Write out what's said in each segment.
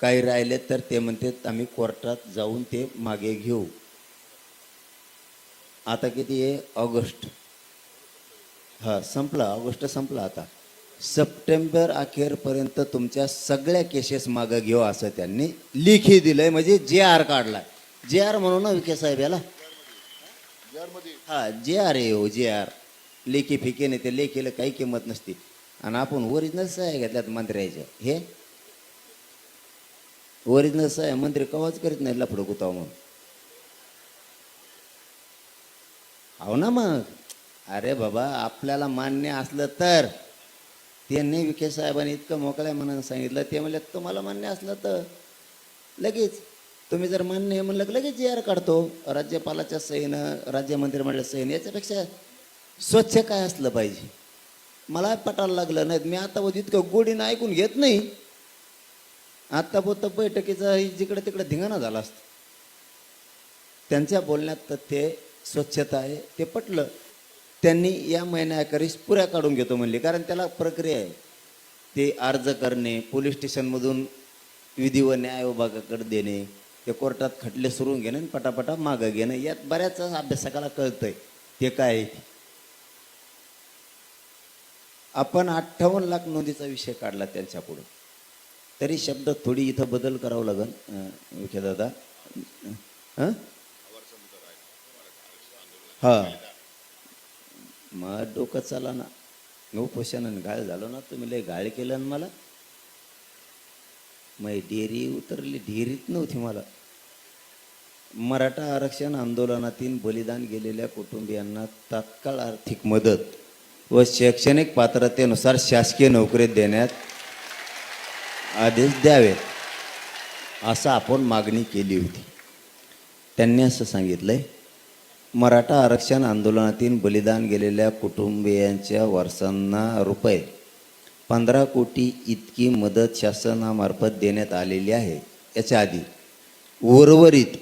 काही राहिले तर ते म्हणते आम्ही कोर्टात जाऊन ते मागे घेऊ. आता किती आहे? ऑगस्ट. हा संपला. ऑगस्ट संपला आता. सप्टेंबर अखेरपर्यंत तुमच्या सगळ्या केसेस मागं घेऊ असं त्यांनी लिखी दिलंय. म्हणजे जे आर काढलाय. जे आर म्हणून ना विखे साहेब याला? हा जे आर आहे हो जे आर लेखी फिके नाही ते लेखीला काही किंमत नसते. आणि आपण ओरिजिनल सह्या घेतल्यात मंत्र्याच्या. हे? ओरिजिनल सह्या मंत्री कवाच करीत नाही लफडं गुताव म्हणून. हो ना मग? अरे बाबा आपल्याला मान्य असलं तर. त्यांनी विखे साहेबांनी इतकं मोकळ्या मनानं सांगितलं ते म्हणले तुम्हाला मान्य असलं तर. लगेच तुम्ही जर मान्य आहे म्हणलं लगेच जी आर काढतो. राज्यपालाच्या सहीनं राज्य म्हटलं सहीनं याच्यापेक्षा स्वच्छ काय असलं पाहिजे? मला पटायला लागलं नाही मी आता इतकं गोडीनं ऐकून घेत नाही. आत्ता पोत बैठकीचा जिकडे तिकडे धिंगाणा झाला असतं. त्यांच्या बोलण्यात तथ्य स्वच्छता आहे ते पटलं. त्यांनी या महिन्याखेरीस पुऱ्या काढून घेतो म्हणले कारण त्याला प्रक्रिया आहे. ते अर्ज करणे पोलीस स्टेशनमधून विधी व न्याय विभागाकडे देणे ते कोर्टात खटले सुरून घेणे आणि पटापटा मागं घेणं यात बऱ्याच अभ्यासकाला कळतंय ते काय आहे आपण अठ्ठावन्न लाख नोंदीचा विषय काढला त्यांच्यापुढं तरी शब्द थोडी इथं बदल करावं लागेल विखे दादा. हां हा. मग डोकं चाला ना. उपोषणाने घाळ झालो ना तुम्ही लय घाळ केलं ना मला. मग डेरी उतरली. डेरीत नव्हती मला. मराठा आरक्षण आंदोलनातील बलिदान गेलेल्या कुटुंबियांना तात्काळ आर्थिक मदत व शैक्षणिक पात्रतेनुसार शासकीय नोकरी देण्यात आदेश द्यावेत असं आपण मागणी केली होती. त्यांनी असं सांगितलं आहे मराठा आरक्षण आंदोलनातील बलिदान गेलेल्या कुटुंबियांच्या वारसांना रुपये पंधरा कोटी इतकी मदत शासनामार्फत देण्यात आलेली आहे. याच्या आधी उर्वरित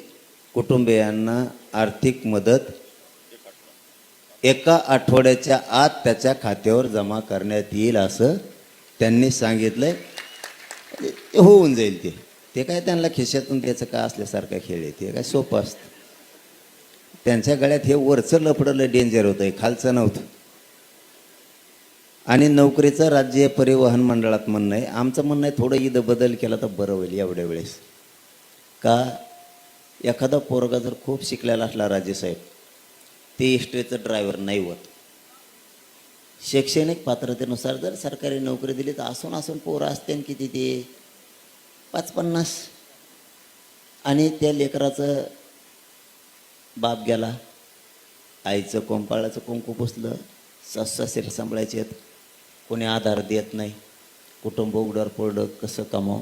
कुटुंबियांना आर्थिक मदत एका आठवड्याच्या आत त्याच्या खात्यावर जमा करण्यात येईल असं त्यांनी सांगितलं आहे होऊन जाईल ते. ते काय त्यांना खिशातून त्याचं का असल्यासारखं खेळ आहे? ते काय सोपं असतं. त्यांच्या गळ्यात हे वरचं लफडलं डेंजर होतं खालचं नव्हतं. आणि नोकरीचं राज्य परिवहन मंडळात म्हणणं आहे आमचं म्हणणं आहे थोडं ईद बदल केला तर बरं होईल एवढ्या वेळेस. का एखादा पोरगा जर खूप शिकलेला असला राजेसाहेब ते इस्टेचं ड्रायव्हर नाही होत. शैक्षणिक पात्रतेनुसार जर सरकारी नोकरी दिली तर असून असून पोरं असते किती ते? पाच पन्नास आणि त्या लेकराचं बाप गेला. आईचं कोंपाळाचं कुंकू पुसलं. सास सांभाळायचे आहेत. कोणी आधार देत नाही. कुटुंब उघडर पडलं. कसं कमाव?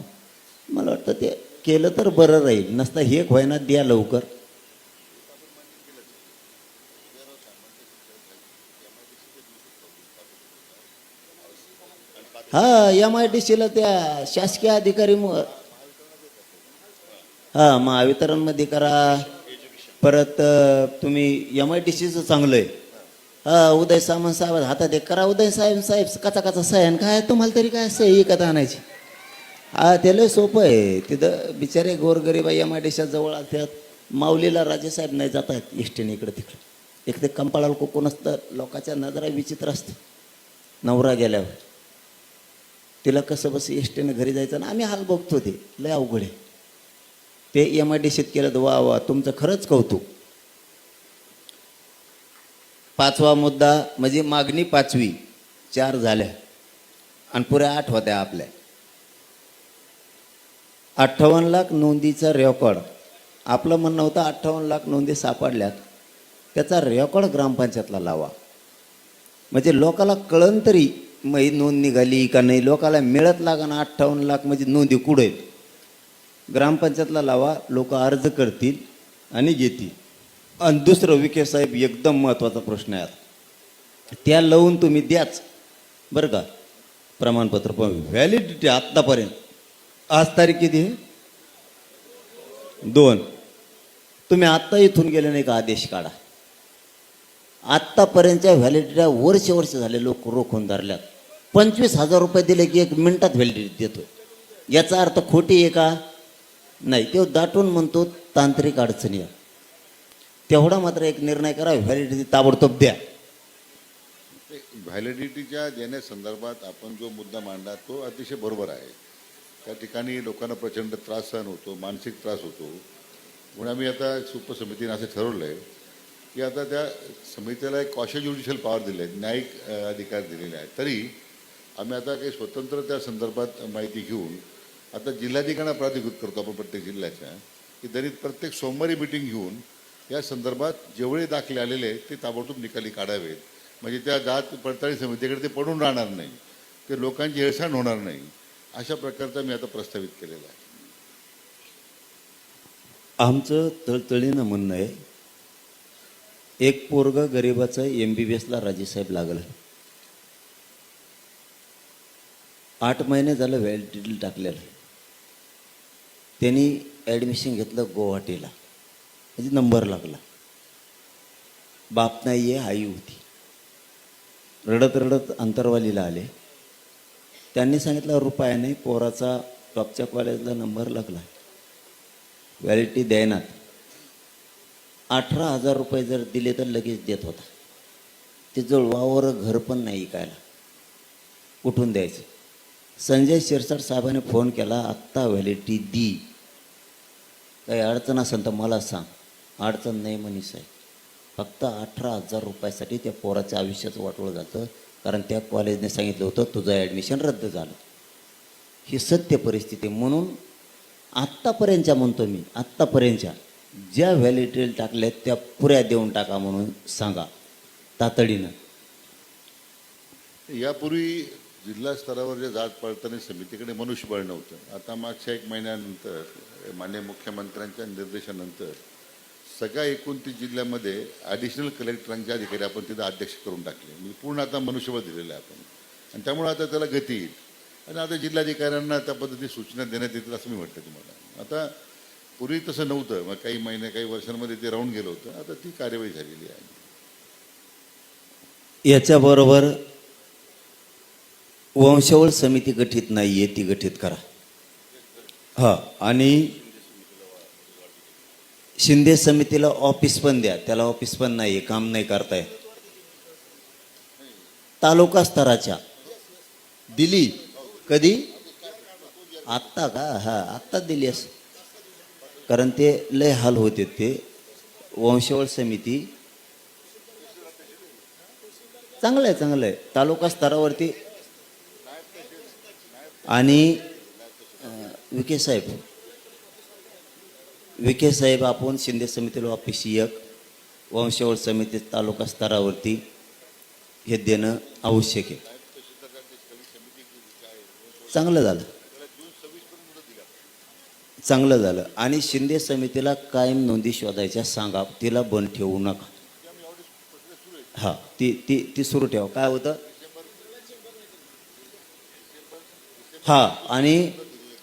मला वाटतं ते केलं तर बरं राहील. नसता हे व्हायना द्या लवकर. हा एम आय डी सीला त्या शासकीय अधिकारी मु- हा महावितरणमध्ये करा. परत तुम्ही एम आय टी सीचं चांगलं आहे. हा उदय सामंत साहेब हातात एक करा. उदय साहेब साहेब कचा कचा सह्यान. काय तुम्हाला तरी काय सही कथा आणायची? हा ते लय सोपं आहे. तिथं बिचारे गोरगरीब एम आय डी सीच्या जवळ असतात माऊलीला राजेसाहेब नाही जात आहेत. इष्टीने इकडं तिकडं. एक ते कंपाळाला कोकण असतं. लोकांच्या नजरा विचित्र असतं. नवरा गेल्यावर. तिला कसं बस एसटीनं घरी जायचं ना आम्ही हाल बघतो ते. लय अवघड आहे. ते एम आय डी सीत केलं तर वा वा तुमचं खरंच कौतुक. पाचवा मुद्दा म्हणजे मागणी पाचवी चार झाल्या. आणि पुऱ्या आठ होत्या आपल्या. अठ्ठावन्न लाख नोंदीचा रेकॉर्ड आपलं म्हणणं होतं अठ्ठावन्न लाख नोंदी सापडल्यात. त्याचा रेकॉर्ड ग्रामपंचायतला लावा. म्हणजे लोकाला कळन तरी मग नोंद निघाली का नाही लोकाला मिळत लागणं अठ्ठावन्न लाख म्हणजे नोंदी कुठे? आहेत ग्रामपंचायतला लावा लोक अर्ज करतील आणि घेतील. आणि दुसरं विखे साहेब एकदम महत्त्वाचा प्रश्न आहे त्या लावून तुम्ही द्याच. बरं का? प्रमाणपत्र पण व्हॅलिडिटी आत्तापर्यंत आज तारीख किती आहे? दोन. तुम्ही आत्ता इथून गेले नाही का? आदेश काढा. आत्तापर्यंतच्या व्हॅलिडिट्या वर्ष वर्ष झाले लोक रोखून धरल्यात. पंचवीस हजार रुपये दिले की एक मिनिटात व्हॅलिडिटी देतो याचा अर्थ खोटी आहे का? नाही. तो दाटून म्हणतो तांत्रिक अडचणी तेवढा मात्र एक निर्णय करा व्हॅलिडिटी ताबडतोब द्या. व्हॅलिडिटीच्या देण्यासंदर्भात आपण जो मुद्दा मांडला तो अतिशय बरोबर आहे. त्या ठिकाणी लोकांना प्रचंड त्रास सहन होतो मानसिक त्रास होतो. म्हणून आम्ही आता एक उपसमितीने असं ठरवलं आहे की आता त्या समितीला एक कॉशल ज्युडिशियल पॉवर दिले आहेत न्यायिक अधिकार दिलेले आहेत. तरी आम्ही आता काही स्वतंत्र त्या संदर्भात माहिती घेऊन आता जिल्हाधिकाऱ्यांना प्राधिकृत करतो आपण प्रत्येक जिल्ह्याच्या की दरीत प्रत्येक सोमवारी मिटिंग घेऊन या संदर्भात जेवढे दाखले आलेले ते ताबडतोब निकाली काढावेत. म्हणजे त्या जात पडताळी समितीकडे ते पडून राहणार नाही. ते लोकांची हेळसांड होणार नाही. अशा प्रकारचा मी आता प्रस्तावित केलेला आहे. आमचं तळतळीनं म्हणणं आहे एक पोरग गरिबाचं एम बी बी एसला राजेसाहेब लागलं. आठ महिने झालं व्हॅलिडिटी टाकलेलं. त्यांनी ॲडमिशन घेतलं गुवाहाटीला. म्हणजे नंबर लागला. बाप नाही आहे आई होती. रडत रडत अंतरवालीला आले. त्यांनी सांगितलं रुपयाने पोराचा टॉपच्या कॉलेजला नंबर लागला. व्हॅलिडिटी द्यायनात अठरा हजार रुपये जर दिले तर लगेच देत होता. ते जवळ वावर घर पण नाही ऐकायला. कुठून द्यायचं? संजय शिरसाट साहेबांनी फोन केला आत्ता व्हॅलिटी दी. काही अडचण असेल तर मला सांग. अडचण नाही म्हणी साहेब. फक्त अठरा हजार रुपयासाठी त्या पोराच्या आयुष्याचं वाटवलं जातं कारण त्या कॉलेजने सांगितलं होतं तुझं ॲडमिशन रद्द झालं. ही सत्य परिस्थिती म्हणून आत्तापर्यंतच्या म्हणतो मी आत्तापर्यंतच्या ज्या व्हॅलिटी टाकल्यात त्या पुऱ्या देऊन टाका म्हणून सांगा तातडीनं. यापूर्वी जिल्हा स्तरावर जे जात पडताना समितीकडे मनुष्यबळ नव्हतं. आता मागच्या एक महिन्यानंतर मान्य मुख्यमंत्र्यांच्या निर्देशानंतर सगळ्या एकोणतीस जिल्ह्यामध्ये ॲडिशनल कलेक्टरांच्या अधिकारी आपण तिथं अध्यक्ष करून टाकले. म्हणजे पूर्ण आता मनुष्यबळ दिलेलं आहे आपण. आणि त्यामुळे आता त्याला गती येईल. आणि आता जिल्हाधिकाऱ्यांना त्या पद्धती सूचना देण्यात येतील असं मी वाटतं तुम्हाला. आता पूर्वी तसं नव्हतं. मग काही महिने काही वर्षांमध्ये ते राहून गेलं होतं. आता ती कार्यवाही झालेली आहे. याच्याबरोबर वंशावळ समिती गठीत नाही आहे ती गठीत करा. हां आणि शिंदे समितीला ऑफिस पण द्या त्याला ऑफिस पण नाही आहे काम नाही करताय. तालुका स्तराच्या. दिली. कधी? आत्ता का? हा आत्ता दिली अस. कारण ते लय हाल होते ते. वंशवळ समिती चांगलं आहे चांगलं आहे तालुका स्तरावरती आणि अं, विखे साहेब. विखे साहेब आपण शिंदे समितीला ऑफिस एक वंशावळ समिती तालुका स्तरावरती हे देणं आवश्यक आहे. चांगलं झालं. चांगलं झालं. आणि शिंदे समितीला कायम नोंदी शोधायच्या सांगा तिला बंद ठेवू नका. हा ती ती ती सुरू ठेवा. काय होतं? हा आणि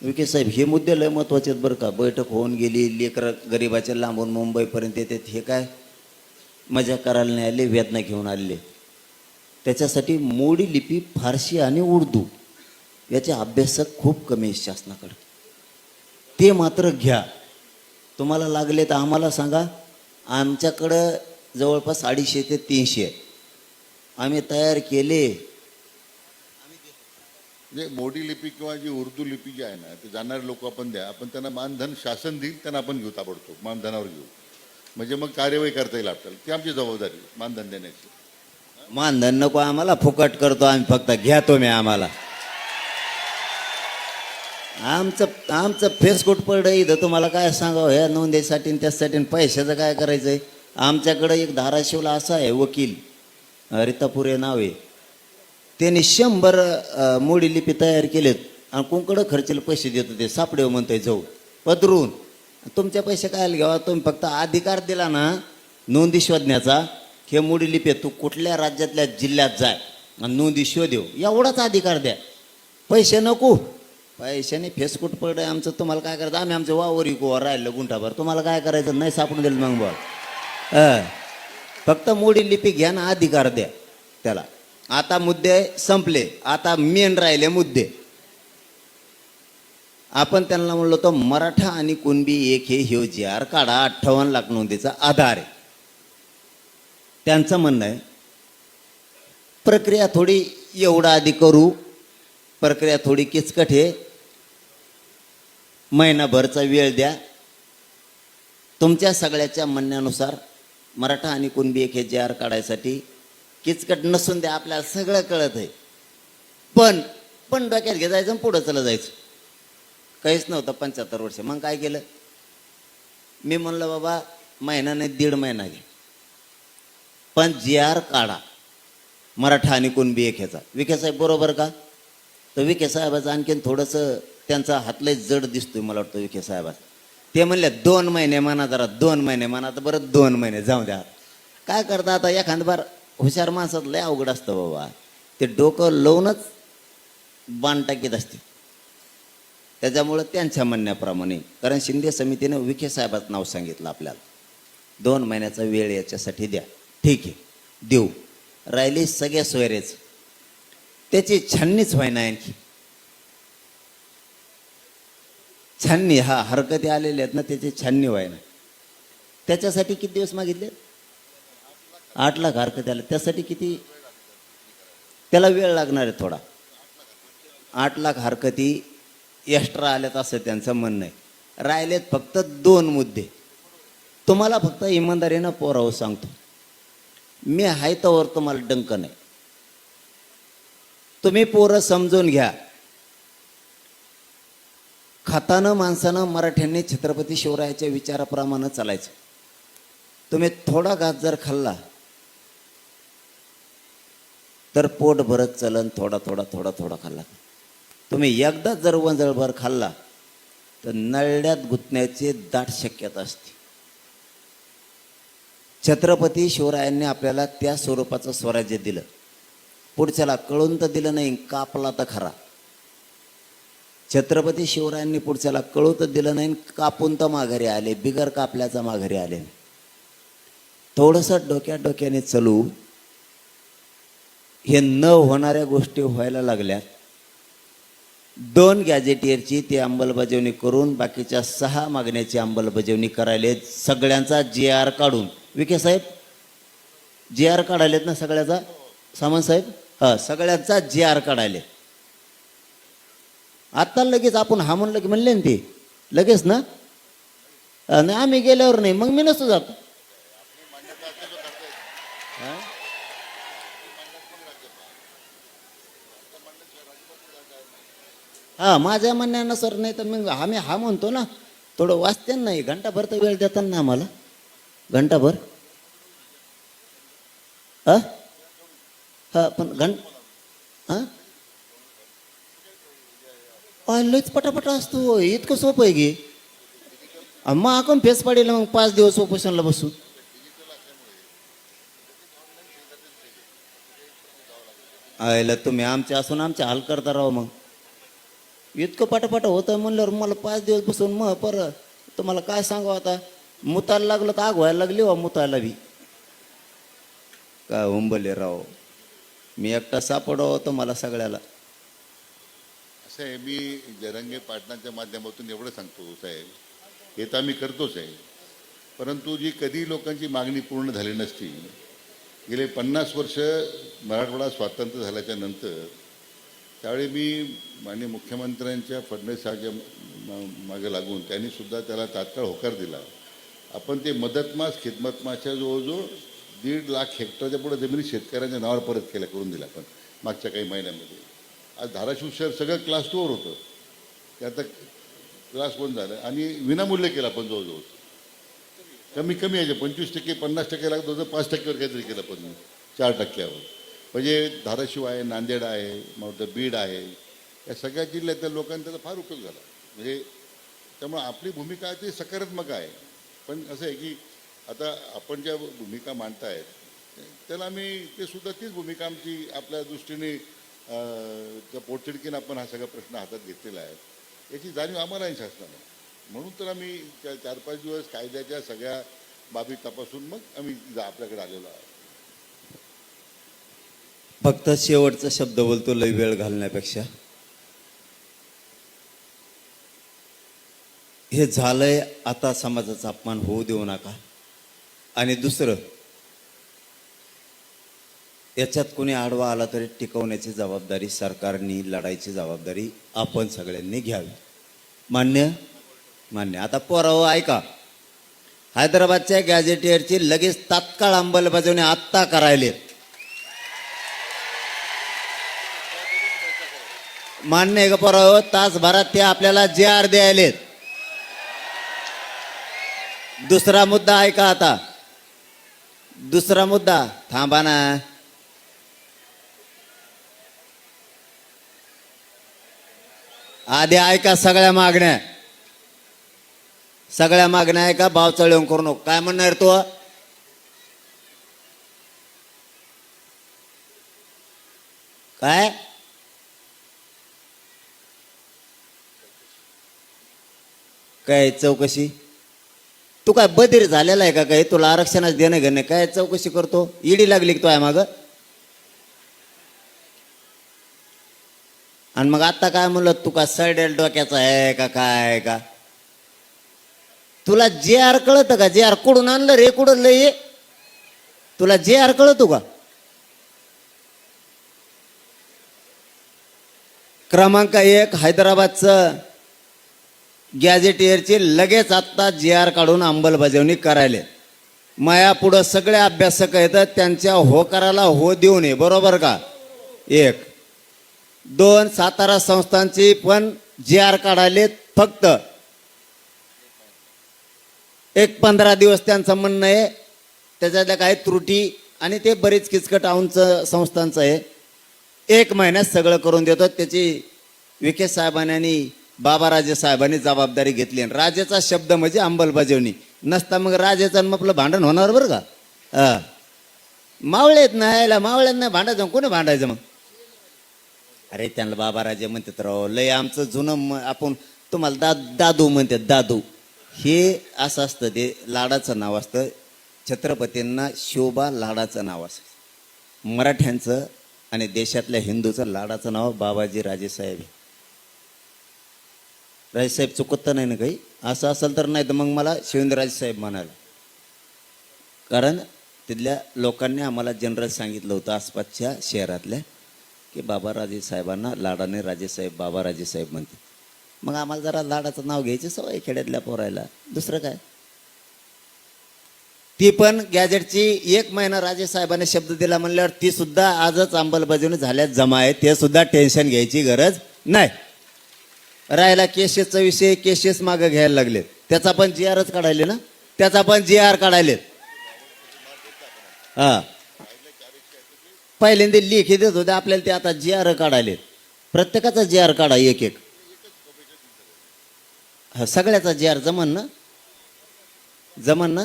विके साहेब हे मुद्दे लय महत्त्वाचे आहेत बरं का. बैठक होऊन गेली लेकर गरिबाच्या लांबून मुंबईपर्यंत येतात हे काय? मजा करायला नाही आले वेदना घेऊन आले. त्याच्यासाठी मोडी लिपी फारसी आणि उर्दू याचे अभ्यासक खूप कमी आहेत शासनाकडे. ते मात्र घ्या. तुम्हाला लागले तर आम्हाला सांगा. आमच्याकडं जवळपास अडीचशे ते तीनशे आम्ही तयार केले. म्हणजे मोडी लिपी किंवा जी उर्दू लिपी जी आहे ना ते जाणारे लोक आपण द्या. आपण त्यांना मानधन शासन देईल त्यांना आपण घेऊ ताबडतोब मानधनावर घेऊ. म्हणजे मग कार्यवाही करता येईल आपल्याला. ती आमची जबाबदारी मानधन देण्याची. मानधन नको आम्हाला फुकट करतो आम्ही फक्त. घ्या तुम्ही आम्हाला. आमचं आमचं फेसकोट पडलं इथं. तुम्हाला काय सांगावं? ह्या नोंदीसाठी आणि त्यासाठी आणि पैशाचं काय करायचं आहे आमच्याकडं एक धाराशिवला असा आहे वकील. रितापुरे नाव आहे. त्यांनी शंभर मोडी लिपी तयार केलेत. आणि कोणकडं खर्चेला पैसे देत होते सापडे म्हणतोय जाऊ. पदरून. तुमचे पैसे काय घ्यावा? तुम्ही फक्त अधिकार दिला ना नोंदी शोधण्याचा हे मोडी लिपी तू कुठल्या राज्यातल्या जिल्ह्यात जाय? आणि नोंदी शोधेव. एवढाच अधिकार द्या. पैसे नको. पैशाने फेसकूट पडलं आमचं. तुम्हाला काय करायचं? आम्ही आमचं वावर इको राहिलं गुंठाभर. तुम्हाला काय करायचं? नाही सापडून दिलं मग बा फक्त मोडी लिपी घ्या ना अधिकार द्या त्याला. आता मुद्दे संपले. आता मेन राहिले मुद्दे. आपण त्यांना म्हणलो तो मराठा आणि कुणबी एक हे ह्यो जी आर काढा. अठ्ठावन्न लाख नोंदीचा आधार आहे. त्यांचं म्हणणं आहे प्रक्रिया थोडी एवढा आधी करू. प्रक्रिया थोडी किचकट आहे. महिनाभरचा वेळ द्या. तुमच्या सगळ्याच्या म्हणण्यानुसार मराठा आणि कुणबी एक हे जे आर काढायसाठी किचकट नसून द्या आपल्याला सगळं कळत आहे. पण पण डोक्यात घे जायचं आणि पुढं चला जायचं. काहीच नव्हतं पंच्याहत्तर वर्ष. मग काय केलं? मी म्हणलं बाबा महिना नाही दीड महिना घे. पण जी आर काढा. मराठा आणि कुणबी एक ह्याचा. विखे साहेब बरोबर का? तर विखे साहेबाचं आणखीन थोडंसं त्यांचा हातलंय जड दिसतोय मला वाटतं विखे साहेबाचा. ते म्हणले दोन महिने म्हणा जरा दोन महिने म्हणा तर बरं दोन महिने जाऊ द्या. काय करता आता? एखाद बार हुशार माणसात लय अवघड असतं बाबा. ते डोकं लावूनच बाण टाकीत असते. त्याच्यामुळं त्यांच्या म्हणण्याप्रमाणे कारण शिंदे समितीनं विखे साहेबाचं नाव सांगितलं आपल्याला. दोन महिन्याचा वेळ याच्यासाठी द्या. ठीक आहे. देऊ. राहिली सगळ्या सोयरेच त्याची छाननीच व्हायना आणखी. छाननी हा हरकती आलेल्या आहेत ना त्याची छाननी व्हायना. त्याच्यासाठी किती दिवस मागितले? आठ लाख हरकत आल्या त्यासाठी किती? त्याला वेळ लागणार आहे थोडा. आठ लाख हरकती एक्स्ट्रा आल्यात असं त्यांचं म्हणणं आहे. राहिलेत फक्त दोन मुद्दे. तुम्हाला फक्त इमानदारीनं पोरावं हो सांगतो. मी आहे तोवर तुम्हाला डंक नाही. तुम्ही पोरं समजून घ्या. खातानं माणसानं मराठ्यांनी छत्रपती शिवरायाच्या विचाराप्रमाणे चालायचं. तुम्ही थोडा घात जर खाल्ला तर पोट भरत चलन थोडा थोडा थोडा थोडा खाल्ला. तुम्ही एकदा जर वंजळभर खाल्ला तर नळड्यात गुंतण्याची दाट शक्यता असते. छत्रपती शिवरायांनी आपल्याला त्या स्वरूपाचं स्वराज्य दिलं. पुढच्याला कळून तर दिलं नाही कापला तर खरा. छत्रपती शिवरायांनी पुढच्याला कळू तर दिलं नाही कापून तर माघारी आले बिगर कापल्याचा माघारी आले. थोडंसं डोक्यात डोक्याने चलू हे न होणाऱ्या गोष्टी व्हायला लागल्या दोन गॅजेटियरची ती अंमलबजावणी करून बाकीच्या सहा मागण्याची अंमलबजावणी करायले सगळ्यांचा जे आर काढून. विखे साहेब? जे आर काढायलेत ना सगळ्याचा? सामंत साहेब? हां सगळ्यांचा जे आर काढायले आत्ता लगेच आपण हा म्हणलं की म्हणले ना ते. लगेच ना? नाही आम्ही गेल्यावर नाही मग मी नसतो जातो. हा? माझ्या म्हणण्यानं सर नाही तर मग आम्ही हा म्हणतो ना थोडं वाचते नाही घंटाभर तर वेळ देतात ना आम्हाला. घंटाभर? हा? हा पण घंट हा? अय, पटापटा असतो इतकं सोपं आहे की. मग आपण फेस पाडील मग पाच दिवस उपोषणला बसू. आयला तुम्ही आमचे असून आमचे हाल करता राव मग. इतकं पटापट होतं म्हणल्यावर मला पाच दिवस बसून मग परत तुम्हाला काय सांगावं आता? मुतायला लागलं तर आग व्हायला लागली वा मुतायला बी. काय उंबले राव? मी एकटा सापडावं होतो मला सगळ्याला. असं आहे मी जरंगे पाटणाच्या माध्यमातून एवढं सांगतो साहेब. हे तर आम्ही करतोच आहे. परंतु जी कधी लोकांची मागणी पूर्ण झाली नसती गेले पन्नास वर्ष मराठवाडा स्वातंत्र्य झाल्याच्यानंतर त्यावेळी मी माननीय मुख्यमंत्र्यांच्या फडणवीस साहेबच्या मागे लागून त्यांनी सुद्धा त्याला तात्काळ होकार दिला. आपण ते मदतमास खिदमतमासच्या जवळजवळ दीड लाख हेक्टरच्या पुढे जमिनी शेतकऱ्यांच्या नावावर परत केल्या करून दिल्या आपण मागच्या काही महिन्यामध्ये. आज धाराशिव शहर सगळं क्लास टूवर होतं. ते आता क्लास वन झालं आणि विनामूल्य केलं आपण जवळजवळ. कमी कमी यायचे पंचवीस टक्के पन्नास टक्के लागत होतं पाच टक्क्यावर काहीतरी केलं पण चार टक्क्यावर. म्हणजे धाराशिव आहे नांदेड आहे मग बीड आहे या सगळ्या जिल्ह्यातल्या लोकांना त्याचा फार उपयोग झाला. म्हणजे त्यामुळे आपली भूमिका ती सकारात्मक आहे. पण असं आहे की आता आपण ज्या भूमिका मांडतायत त्याला आम्ही ते सुद्धा तीच भूमिका आमची आपल्या दृष्टीने त्या पोटतिडकीनं आपण हा सगळा प्रश्न हातात घेतलेला आहे. याची जाणीव आम्हाला आहे शासनाला. म्हणून तर आम्ही त्या चार पाच दिवस कायद्याच्या सगळ्या बाबी तपासून मग आम्ही जा- आपल्याकडे आलेलो आहोत. फक्त शेवटचा शब्द बोलतो लय वेळ घालण्यापेक्षा. हे झालंय आता समाजाचा अपमान होऊ देऊ नका. आणि दुसरं याच्यात कोणी आडवा आला तरी टिकवण्याची जबाबदारी सरकारनी लढायची जबाबदारी आपण सगळ्यांनी घ्यावी. मान्य? मान्य. आता पोराव हो, ऐका. हैदराबादच्या गॅझेटियरची लगेच तात्काळ अंमलबजावणी आत्ता करायले मान्य आहे का पोराव तासभरात ते आपल्याला जे आर द्यायलेत. दुसरा मुद्दा ऐका आता? दुसरा मुद्दा. थांबा ना. आधी ऐका सगळ्या मागण्या. सगळ्या मागण्या ऐका भाव चळवून करू नको. काय म्हणणार तू? काय? काय चौकशी? तू काय बधीर झालेला आहे का काय? तुला आरक्षणाच देणं घेणं काय चौकशी करतो? ईडी लागली तो आहे माग? आणि मग आता काय म्हणलं? तू का सडेल डोक्याचा आहे का काय आहे का? तुला जे आर कळतं का? जे आर कुडून आणलं रे? कुडून लय तुला जे आर कळतो का? क्रमांक एक हैदराबादचं गॅझेटियरची लगेच आत्ता जी आर काढून अंमलबजावणी करायले. माया पुढं सगळे अभ्यासक आहेत त्यांच्या होकाराला हो देऊ नये बरोबर का? एक. दोन सातारा संस्थांची पण जी आर काढायले फक्त. एक पंधरा दिवस त्यांचं म्हणणं आहे त्याच्यातल्या काही त्रुटी आणि ते बरीच किचकट आऊंचं संस्थांचं आहे. एक महिन्यात सगळं करून देतो त्याची विखे साहेबांनी बाबा बाबाराजे साहेबांनी जबाबदारी घेतली आणि राजेचा शब्द म्हणजे अंमलबजावणी. नसता मग राजेचा मग आपलं भांडण होणार बरं का? हा. मावळेत ना यायला मावळ्यात भांडायचं मग कोणी भांडायचं मग? अरे त्यांना बाबाराजे म्हणतात राव लय आमचं जुनं आपण तुम्हाला दा दादू म्हणतात दादू. हे असं असतं ते लाडाचं नाव असतं. छत्रपतींना शोभा लाडाचं नाव असतं. मराठ्यांचं आणि देशातल्या हिंदूचं लाडाचं नाव बाबाजी राजेसाहेब आहे. राजेसाहेब चुकत तर नाही ना काही? असं असेल तर नाही तर मग मला शिवेंद्रराजे साहेब म्हणाला. कारण तिथल्या लोकांनी आम्हाला जनरल सांगितलं होतं आसपासच्या शहरातल्या की बाबा राजे साहेबांना लाडाने राजेसाहेब बाबा राजेसाहेब म्हणते. मग आम्हाला जरा लाडाचं नाव घ्यायचं सवय खेड्यातल्या पोरायला. दुसरं काय? ती पण गॅजेटची एक महिना राजे साहेबांनी शब्द दिला म्हणल्यावर ती सुद्धा आजच अंमलबजावणी झाल्यात जमा आहे. ते सुद्धा टेन्शन घ्यायची गरज नाही. राहिला केसेसचा विषय केसेस मागे घ्यायला लागलेत. त्याचा पण जी आरच काढायले ना? त्याचा पण जी आर काढायलेत. हा. पहिल्यांदा लेखी देत होते आपल्याला ते आता जी आर काढायलेत. प्रत्येकाचा जी आर काढा एक एक. हा सगळ्याचा जी आर जमन ना? जमन ना?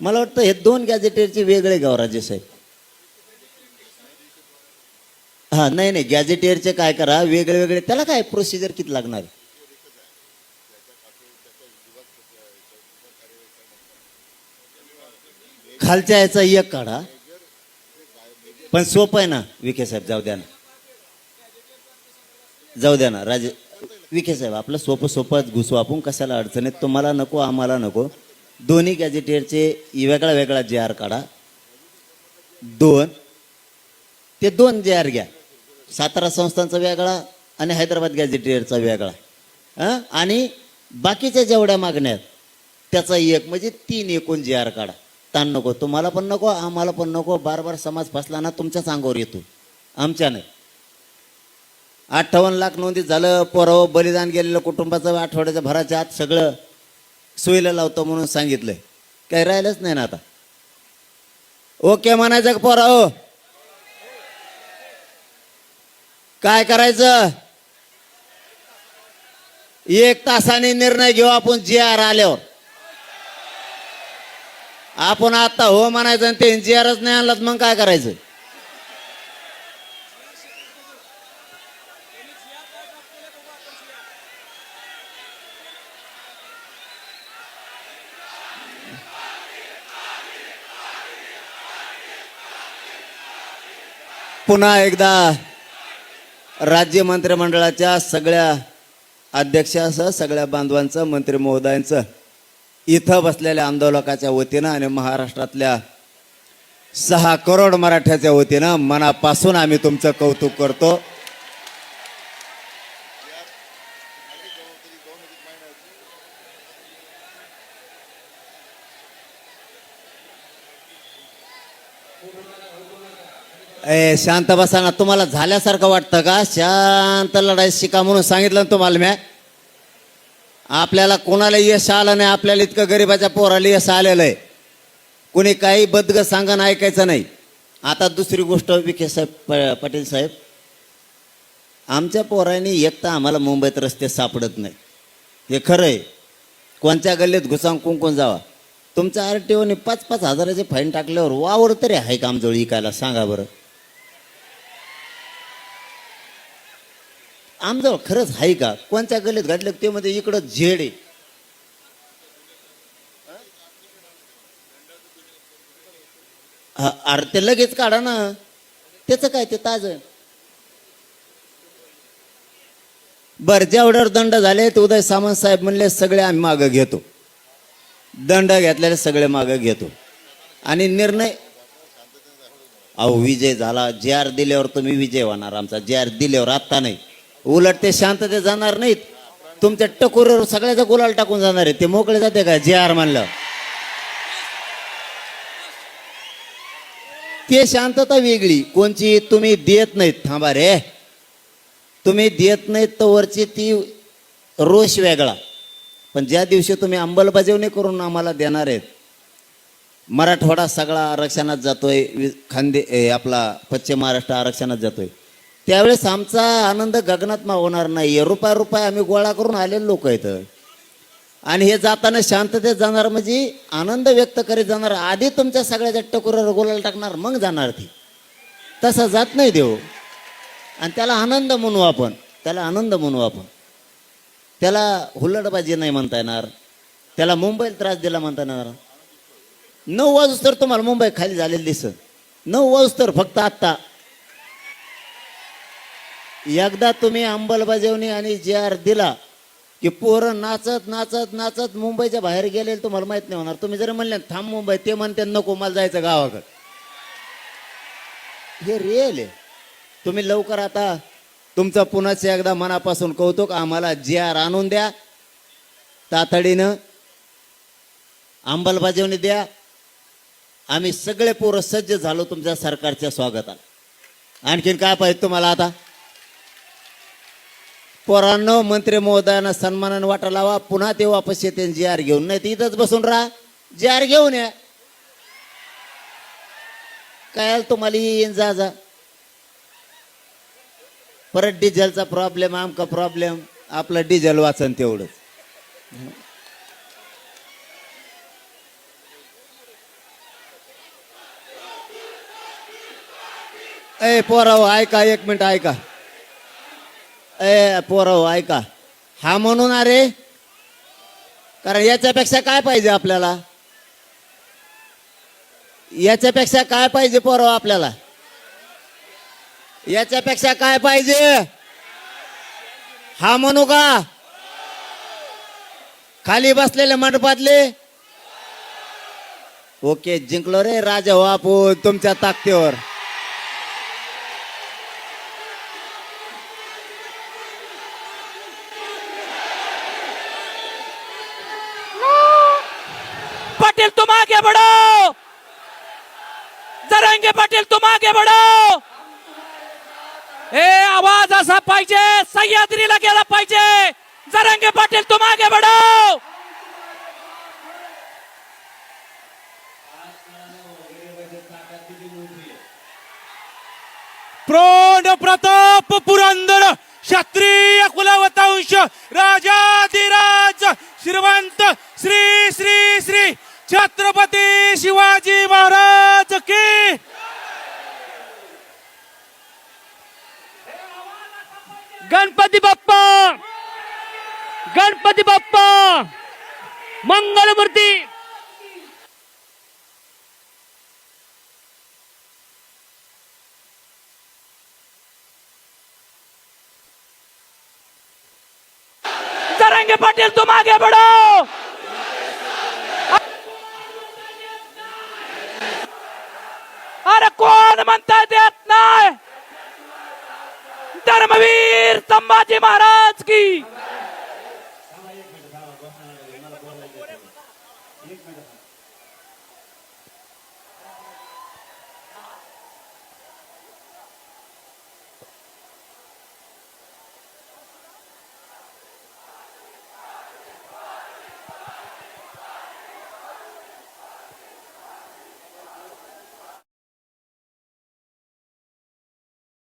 मला वाटतं हे दोन गॅजेटेडचे वेगळे गाव राजे साहेब. हा नाही नाही गॅझेटियरचे काय करा वेगळे वेगळे त्याला काय प्रोसिजर किती लागणार? खालच्या याचा एक काढा. पण सोपं आहे ना विखे साहेब जाऊ द्या ना. जाऊ द्या ना राजे विखे साहेब आपलं सोपं सोपंच घुसू आपण कशाला अडचणीत तुम्हाला नको आम्हाला नको. दोन्ही गॅझेटियरचे वेगळा वेगळा जे आर काढा. दोन ते दोन जे आर घ्या. सातारा संस्थांचा वेगळा आणि हैदराबाद गॅझेटियरचा वेगळा. आणि बाकीच्या जेवढ्या मागण्या आहेत त्याचा एक म्हणजे तीन एकूण जे आर काढा. ताण नको. तुम्हाला पण नको आम्हाला पण नको. बार बार समाज फसला ना तुमच्याच अंगावर येतो. आमच्या नाही. अठ्ठावन्न लाख नोंदी झालं पोरावं बलिदान गेलेलं कुटुंबाचं आठवड्याच्या भराच्या आत सगळं सोयीला लावतो म्हणून सांगितलंय. काही राहिलंच नाही ना आता. ओके म्हणायचं का काय करायचं? एक तासाने निर्णय घेऊ आपण जी आर आल्यावर. आपण आता हो म्हणायचं आणि ते जी आरच नाही आणलं मग काय करायचं? पुन्हा एकदा. राज्य मंत्रिमंडळाच्या सगळ्या अध्यक्षासह सगळ्या बांधवांचं मंत्री महोदयांचं इथं बसलेल्या आंदोलकाच्या वतीनं आणि महाराष्ट्रातल्या सहा करोड मराठ्याच्या वतीनं मनापासून आम्ही तुमचं कौतुक करतो. ए शांत बसा ना. तुम्हाला झाल्यासारखं वाटतं का? शांत लढाई शिका म्हणून सांगितलं ना तुम्हाला म्या आपल्याला कोणाला यश आलं नाही? आपल्याला इतकं गरिबाच्या पोराला यश आलेलं आहे. कोणी काही बदग सांगणं ऐकायचं नाही. आता दुसरी गोष्ट विखे साहेब प- पाटील साहेब. आमच्या पोरांनी एक तर आम्हाला मुंबईत रस्ते सापडत नाही हे खरं आहे. कोणत्या गल्लीत घुसावून कुंकून जावा. तुमच्या आर टी ओने पाच पाच हजाराचे फाईन टाकल्यावर वावर तरी आहे का आमजवळ? इकायला सांगा बरं. आमजवळ खरंच आहे का? कोणत्या गल्लीत घडलं ते मध्ये इकडं झेड आहे. हा, अरे ते लगेच काढा ना. त्याचं काय ते ताज बर जेवढ्यावर दंड झाले ते उदय सामंत साहेब म्हणले सगळे आम्ही मागं घेतो. दंड घेतलेले सगळे मागं घेतो. आणि निर्णय अहो विजय झाला. जे आर दिल्यावर तुम्ही विजय होणार आमचा. जे आर दिल्यावर आत्ता नाही. उलट ते शांतते जाणार नाहीत. तुमच्या टकोरीवर सगळ्याचा गुलाल टाकून जाणार आहे ते मोकळे जाते का? जे आर म्हणलं ते शांतता वेगळी. कोणची? तुम्ही देत नाहीत. थांबा रे. तुम्ही देत नाहीत तर वरची ती रोष वेगळा. पण ज्या दिवशी तुम्ही अंमलबजावणी करून आम्हाला देणार आहेत मराठवाडा सगळा आरक्षणात जातोय. खांदे आपला पश्चिम महाराष्ट्र आरक्षणात जातोय. त्यावेळेस आमचा आनंद गगनात्मा होणार नाही रुपया रुपया आम्ही गोळा करून आलेले लोक आहेत. आणि हे जाताना शांततेत जाणार म्हणजे आनंद व्यक्त करीत जाणार. आधी तुमच्या सगळ्याच्या टकोरावर गोलाला टाकणार मग जाणार ती. तसा जात नाही देव. आणि त्याला आनंद म्हणू आपण. त्याला आनंद म्हणू आपण. त्याला हुल्लडबाजी नाही म्हणता येणार. त्याला मुंबईला त्रास दिला म्हणता येणार. नऊ वाजूस तर तुम्हाला मुंबई खाली झालेली दिसत. नऊ वाजूस तर फक्त आत्ता एकदा तुम्ही अंमलबजावणी आणि जे आर दिला की पोरं नाचत नाचत नाचत मुंबईच्या बाहेर गेले तुम्हाला माहीत नाही होणार. तुम्ही जर म्हणले थांब मुंबई ते म्हणते नको मला जायचं गावाकडे. हे रिअल आहे. तुम्ही लवकर आता तुमचं पुन्हाच एकदा मनापासून कौतुक आम्हाला जे आर आणून द्या तातडीनं अंमलबजावणी द्या. आम्ही सगळे पोरं सज्ज झालो तुमच्या सरकारच्या स्वागताला. आणखीन काय पाहिजे तुम्हाला आता? पोरांनो मंत्री महोदयांना सन्मानाने वाटा लावा. पुन्हा ते वापस येते जी आर घेऊन. नाही तर इथंच बसून राहा. जी आर घेऊन या. काय तुम्हाला? येईन जा जा. परत डिझेलचा प्रॉब्लेम आमका प्रॉब्लेम आपलं डिझेल वाचन तेवढंच. ए पोराव ऐका एक मिनिट ऐका. ए पोराव हो, ऐका. हा म्हणून अरे कारण याच्यापेक्षा काय पाहिजे आपल्याला? याच्यापेक्षा काय पाहिजे पोराव हो आपल्याला? याच्यापेक्षा काय पाहिजे? हा म्हणू का? खाली बसलेले मंडपातले? ओके जिंकलो रे राजा हो आपण तुमच्या ताकदीवर. पाटिल तुम आगे बढ़ो जरंगे पाटील तुम आगे बढ़ो हे आवाज असा पाहिजे सह्याद्रीला गेला पाहिजे. जरंगे पाटील तुम आगे बढ़ो प्रोढ प्रताप पुरंदर क्षत्रिय कुलवतांश राजाधिराज श्रीवंत श्री श्री श्री. छत्रपती शिवाजी महाराज की गणपती बाप्पा! गणपती बाप्पा! मंगलमूर्ती! तरंगे पाटील तुम आगे बढ़ो अरे कोण म्हणताय देत नाही? धर्मवीर संभाजी महाराज की.